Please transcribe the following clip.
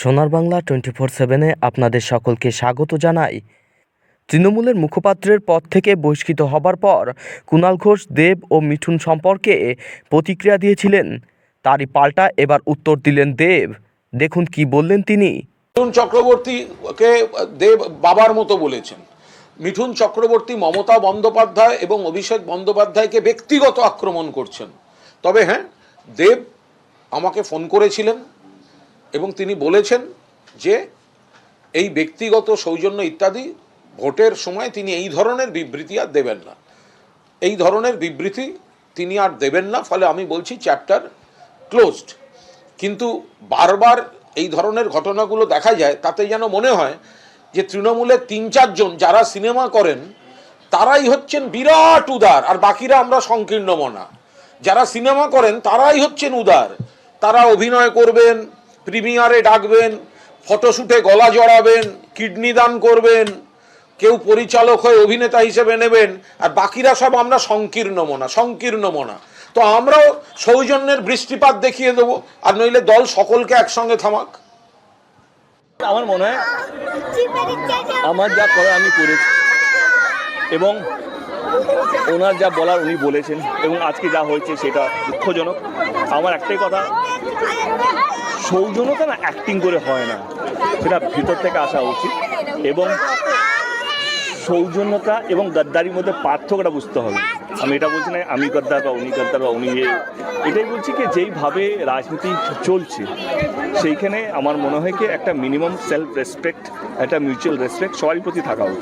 সোনার Bangla twenty four সেভেনে আপনাদের সকলকে স্বাগত জানাই। তৃণমূলের মুখপাত্রের পদ থেকে বহিষ্কৃত হবার পর কুণাল ঘোষ, দেব ও মিঠুন সম্পর্কে প্রতিক্রিয়া দিয়েছিলেন। তারই পাল্টা এবার উত্তর দিলেন দেব। দেখুন কি বললেন তিনি। মিঠুন চক্রবর্তীকে দেব বাবার মতো বলেছেন। মিঠুন চক্রবর্তী মমতা বন্দ্যোপাধ্যায় এবং অভিষেক বন্দ্যোপাধ্যায়কে ব্যক্তিগত আক্রমণ করছেন। তবে হ্যাঁ দেব আমাকে ফোন করেছিলেন। এবং তিনি বলেছেন যে এই ব্যক্তিগত সৌজন্য ইত্যাদি ভোটের সময় তিনি এই ধরনের বিবৃতি আর দেবেন না। এই ধরনের বিবৃতি তিনি আর দেবেন না, ফলে আমি বলছি চ্যাপ্টার ক্লোজড। কিন্তু বারবার এই ধরনের ঘটনাগুলো দেখা যায়, তাতে যেন মনে হয় যে তৃণমূলের তিন চারজন যারা সিনেমা করেন, তারাই হচ্ছেন বিরাট উদার, আর বাকিরা আমরা সংকীর্ণ মনা। যারা সিনেমা করেন, তারাই হচ্ছেন উদার। তারা অভিনয় করবেন প্রিমিয়ারে ডাকবেন, ফটোশুটে গলা জড়াবেন, কিডনি দান করবেন, কেউ পরিচালক হয়ে অভিনেতা হিসেবে নেবেন, আর বাকিরা সব আমরা সংকীর্ণ মনা সংকীর্ণ মনা। তো আমরাও সৌজন্যের বৃষ্টিপাত দেখিয়ে দেবো, আর নইলে দল সকলকে একসঙ্গে থামাক। আমার মনে হয় আমার যা করার আমি করেছি। এবং ওনার যা বলার উনি বলেছেন, এবং আজকে যা হয়েছে সেটা দুঃখজনক। আমার একটাই কথা সৌজন্যতা না অ্যাক্টিং করে হয় না সেটা ভিতর থেকে আসা উচিত এবং সৌজন্যতা এবং গদ্দারির মধ্যে পার্থক্যটা বুঝতে হবে আমি এটা বলছি না, আমি গদ্দার বা উনি গদ্দার বা উনি। এটাই বলছি কি যেইভাবে রাজনীতি চলছে, সেইখানে আমার মনে হয় কি একটা মিনিমাম সেলফ রেসপেক্ট একটা মিউচুয়াল রেসপেক্ট সবারই প্রতি থাকা উচিত